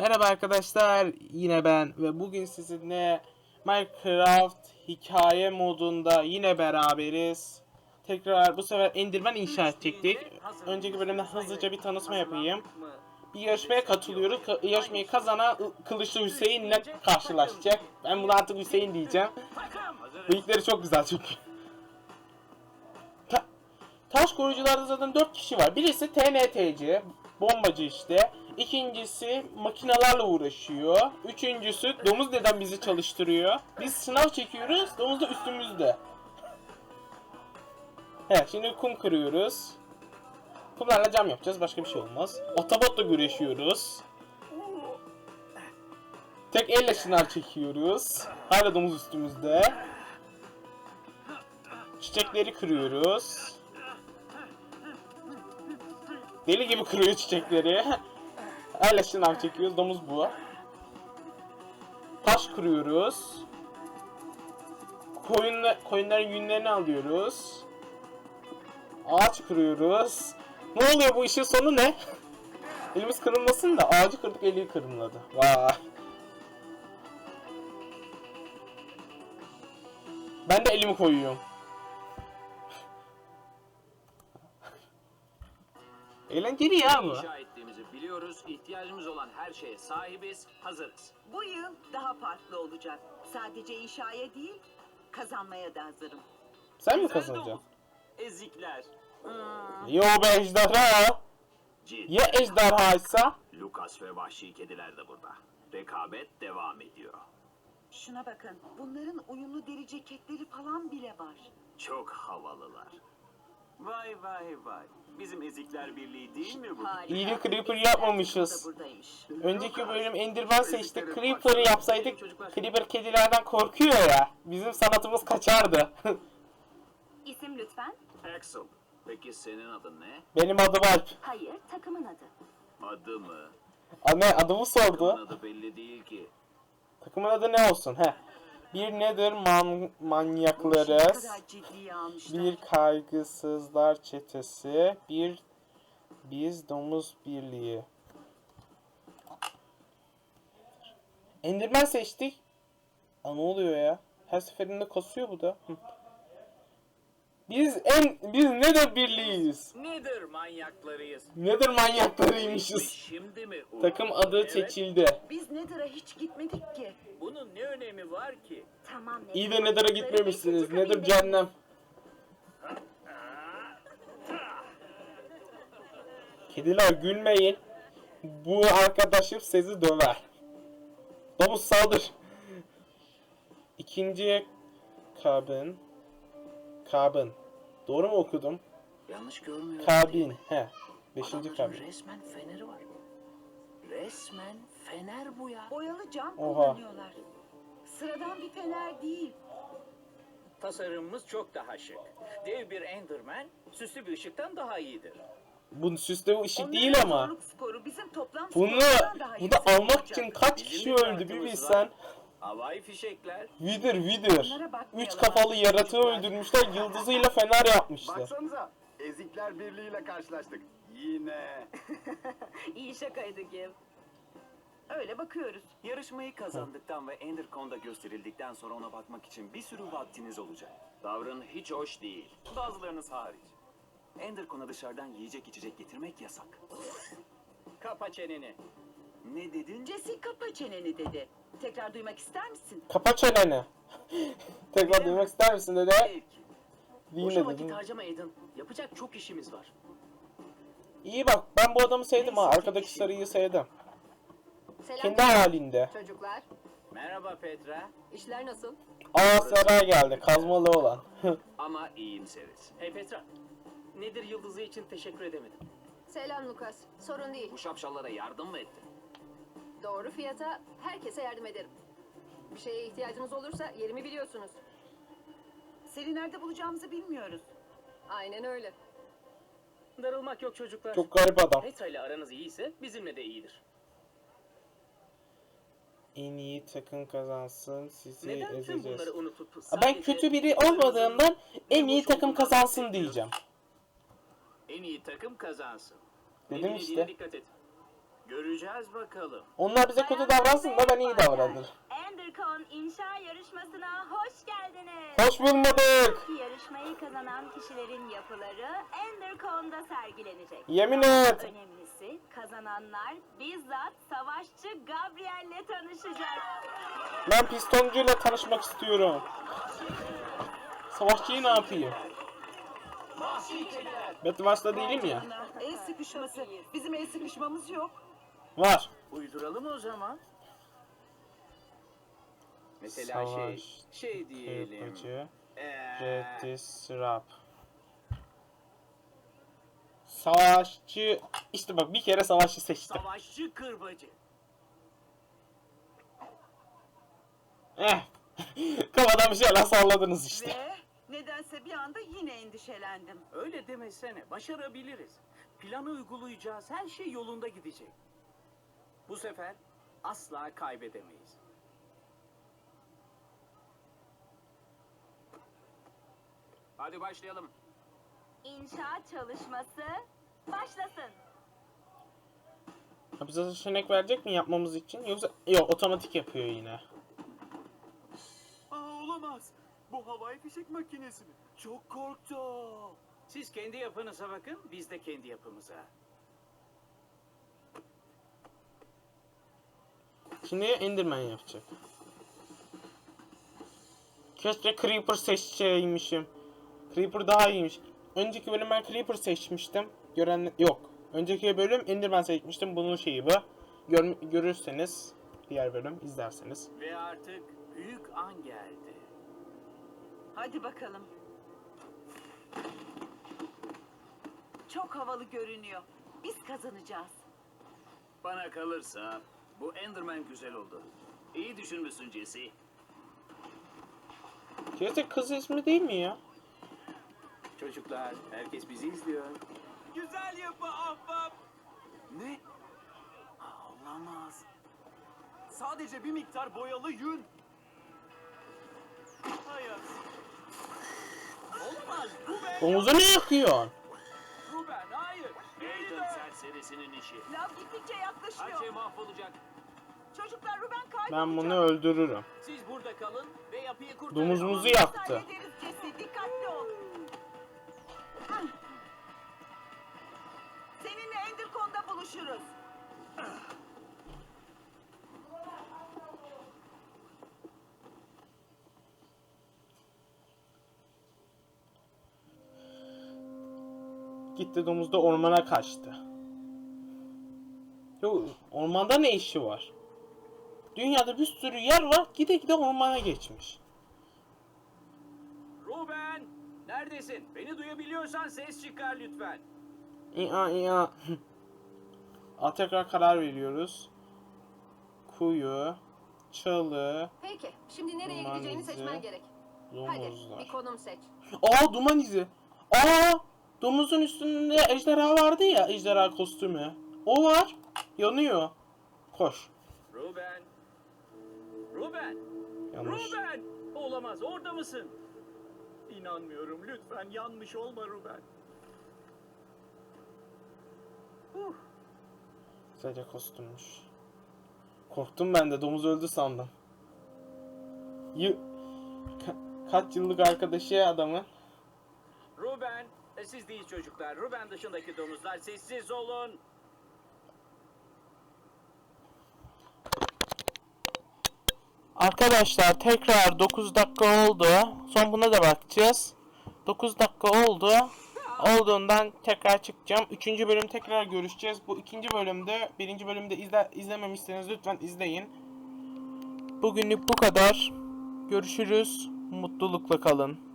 Merhaba arkadaşlar, yine ben ve bugün sizinle Minecraft hikaye modunda yine beraberiz. Tekrar bu sefer Enderman inşa edecektik. Önceki bölümde hızlıca bir tanıtma yapayım. Bir yarışmaya katılıyoruz. Ka- yarışmayı kazanan I- Kılıçlı Hüseyin'le karşılaşacak. Ben buna artık Hüseyin diyeceğim. Bıyıkları çok güzel çünkü. Ta- Taş koruyucularda zaten 4 kişi var. Birisi TNT'ci, bombacı işte. İkincisi makinalarla uğraşıyor. Üçüncüsü domuz neden bizi çalıştırıyor. Biz sınav çekiyoruz, domuz da üstümüzde. Evet, şimdi kum kırıyoruz. Kumlarla cam yapacağız, başka bir şey olmaz. Otobotla güreşiyoruz. Tek elle şınav çekiyoruz. Hala domuz üstümüzde. Çiçekleri kırıyoruz. Deli gibi kırıyor çiçekleri. Hala şınav çekiyoruz. Domuz bu. Taş kırıyoruz. Koyun, koyunların yünlerini alıyoruz. Ağaç kırıyoruz. Ne oluyor bu işin sonu ne? Elimiz kırılmasın da ağacı kırdık eli kırılmadı. Vay. Ben de elimi koyuyorum. Eğlenceli ya bu. Biliyoruz. İhtiyacımız olan her şeye sahibiz. Hazırız. Bu yıl daha farklı olacak. Sadece inşaya değil, kazanmaya da hazırım. Sen mi kazanacaksın? Ezikler. Yo be ejderha. Cid. Ya ejderhaysa? Lucas ve vahşi kediler de burada. Rekabet devam ediyor. Şuna bakın, bunların uyumlu deri ceketleri falan bile var. Çok havalılar. Vay vay vay. Bizim ezikler birliği değil mi bu? Harika. İyi de Creeper yapmamışız. da buradaymış. Önceki bölüm Enderman seçtik. Creeper'ı yapsaydık Creeper kedilerden korkuyor ya. Bizim sanatımız kaçardı. İsim lütfen. Axel. Peki senin adın ne? Benim adım Alp. Hayır, takımın adı. Adı mı? Anne adımı sordu. adı belli değil ki. Takımın adı ne olsun? He. Bir nedir man almışlar. Bir kaygısızlar çetesi. Bir biz domuz birliği. Enderman seçtik. Aa, ne oluyor ya? Her seferinde kasıyor bu da. Hı. Biz en biz nedir birliğiyiz? Nedir manyaklarıyız? Nedir manyaklarıymışız? Şimdi mi? Takım adı Evet. seçildi. Biz Nether'a hiç gitmedik ki. Bunun ne önemi var ki? Tamam. İyi de Nether'a gitmemişsiniz. Nedir cehennem? Kediler gülmeyin. Bu arkadaşım sizi döver. Domuz saldır. İkinci kabin. Kabin. Doğru mu okudum? Yanlış görmüyorum. Kabin. He. Beşinci kabin. resmen feneri var. Resmen fener bu ya. Boyalı cam Oha. kullanıyorlar. Sıradan bir fener değil. Tasarımımız çok daha şık. Dev bir Enderman süslü bir ışıktan daha iyidir. Bu süsle ışık Onların değil ama. skoru bizim toplam Bunu daha bunu yüksek almak olacak. için kaç Bizim kişi öldü bir kartımız bilsen. Havai fişekler. Vidir vidir. Onlara bakmayalım Üç kafalı yaratığı öldürmüşler. Yıldızıyla fener yapmışlar. Baksanıza, Ezikler Birliği'yle karşılaştık. Yine. İyi şakaydı Gil. Öyle bakıyoruz. Yarışmayı kazandıktan ve Endercon'da gösterildikten sonra ona bakmak için bir sürü vaktiniz olacak. Tavrın hiç hoş değil. Bazılarınız hariç. Endercon'a dışarıdan yiyecek içecek getirmek yasak. Kapa çeneni. Ne dedin? Jesse kapa çeneni dedi. Tekrar duymak ister misin? Kapa çeneni. Tekrar duymak ister misin dede? Boşa vakit dedim. harcama Aiden. Yapacak çok işimiz var. İyi bak ben bu adamı sevdim ha. Arkadaki sarıyı sevdim. Selam Kendi halinde. çocuklar. Merhaba Petra. İşler nasıl? Aa saray geldi. Kazmalı olan. Ama iyimseriz. Hey Petra. Nedir yıldızı için teşekkür edemedim. Selam Lucas. Sorun değil. Bu şapşallara yardım mı ettin? Doğru fiyata herkese yardım ederim. Bir şeye ihtiyacınız olursa yerimi biliyorsunuz. Seni nerede bulacağımızı bilmiyoruz. Aynen öyle. Darılmak yok çocuklar. Çok garip adam. Petra ile aranız iyiyse bizimle de iyidir. En iyi takım kazansın. Sizi Neden tüm ezeceğiz. bunları unutup Ben sadece kötü biri olmadığımdan en iyi takım kazansın diyeceğim. En iyi takım kazansın. Dedim Ne işte. dikkat et. Göreceğiz bakalım. Onlar bize kötü davransın da ben iyi davranırım. Endercon inşa yarışmasına hoş geldiniz. Hoş bulmadık. Yarışmayı kazanan kişilerin yapıları Endercon'da sergilenecek. Yemin et. Önemlisi kazananlar bizzat savaşçı Gabriel'le tanışacak. Ben pistoncuyla tanışmak istiyorum. Savaşçıyı ne yapayım? Bedwars'ta değilim ya. El sıkışması. Bizim el sıkışmamız yok. Var. Uyduralım o zaman. Mesela şey, Savaş, şey diyelim. Kırpıcı. Ee, Redisrap. Savaşçı. İşte bak bir kere savaşçı seçtim. savaşçı kırbacı. Eh. Kafadan bir şeyler salladınız işte. Ve nedense bir anda yine endişelendim. Öyle demesene. Başarabiliriz. Planı uygulayacağız. Her şey yolunda gidecek. Bu sefer asla kaybedemeyiz. Hadi başlayalım. İnşaat çalışması başlasın. Ha, Bize seçenek verecek mi yapmamız için? Yoksa yok otomatik yapıyor yine. Aa olamaz. Bu havai fişek makinesi mi? Çok korktum. Siz kendi yapınıza bakın, biz de kendi yapımıza. Şimdi Enderman yapacak. Keşke Creeper seçeceğimmişim. Creeper daha iyiymiş. Önceki bölüm ben Creeper seçmiştim. Gören yok. Önceki bölüm Enderman seçmiştim. Bunun şeyi bu. Gör, görürseniz diğer bölüm izlerseniz. Ve artık büyük an geldi. Hadi bakalım. Çok havalı görünüyor. Biz kazanacağız. Bana kalırsa bu Enderman güzel oldu. İyi düşünmüşsün Jesse. Keşke kız ismi değil mi ya? Çocuklar, herkes bizi izliyor. Güzel yapı ahbap. Ne? Aa, Olamaz. Sadece bir miktar boyalı yün. Hayır. Olamaz. Bu ben. Domuzu ne yakıyorsun? İşi. Lav gittikçe yaklaşıyor. Her şey mahvolacak. Çocuklar Ruben kaybolacak. Ben bunu öldürürüm. Siz burada kalın ve yapıyı kurtarın. Domuzumuzu yaktı. hallederiz Jesse. Dikkatli ol. Seninle Endercon'da buluşuruz. Gitti domuz da ormana kaçtı. Yo, ormanda ne işi var? Dünyada bir sürü yer var. Gide gide ormana geçmiş. Ruben, neredesin? Beni duyabiliyorsan ses çıkar lütfen. İya iya. Aa, tekrar karar veriyoruz. Kuyu, çalı, Peki, şimdi nereye Duman gideceğini izi, seçmen gerek. Hadi, domuzlar. bir konum seç. Aa duman izi. Aa domuzun üstünde ejderha vardı ya ejderha kostümü. O var. Yanıyor. Koş. Ruben. Ruben. Yanlış. Ruben. Olamaz. Orada mısın? İnanmıyorum. Lütfen yanlış olma Ruben. Huh. Sadece kostümmüş. Korktum ben de domuz öldü sandım. Y Ka- kaç yıllık arkadaşı adamın. Ruben. e, Siz değil çocuklar. Ruben dışındaki domuzlar sessiz olun. Arkadaşlar tekrar 9 dakika oldu. Son buna da bakacağız. 9 dakika oldu. Olduğundan tekrar çıkacağım. Üçüncü bölüm tekrar görüşeceğiz. Bu ikinci bölümde, birinci bölümde izle, izlememişseniz lütfen izleyin. Bugünlük bu kadar. Görüşürüz. Mutlulukla kalın.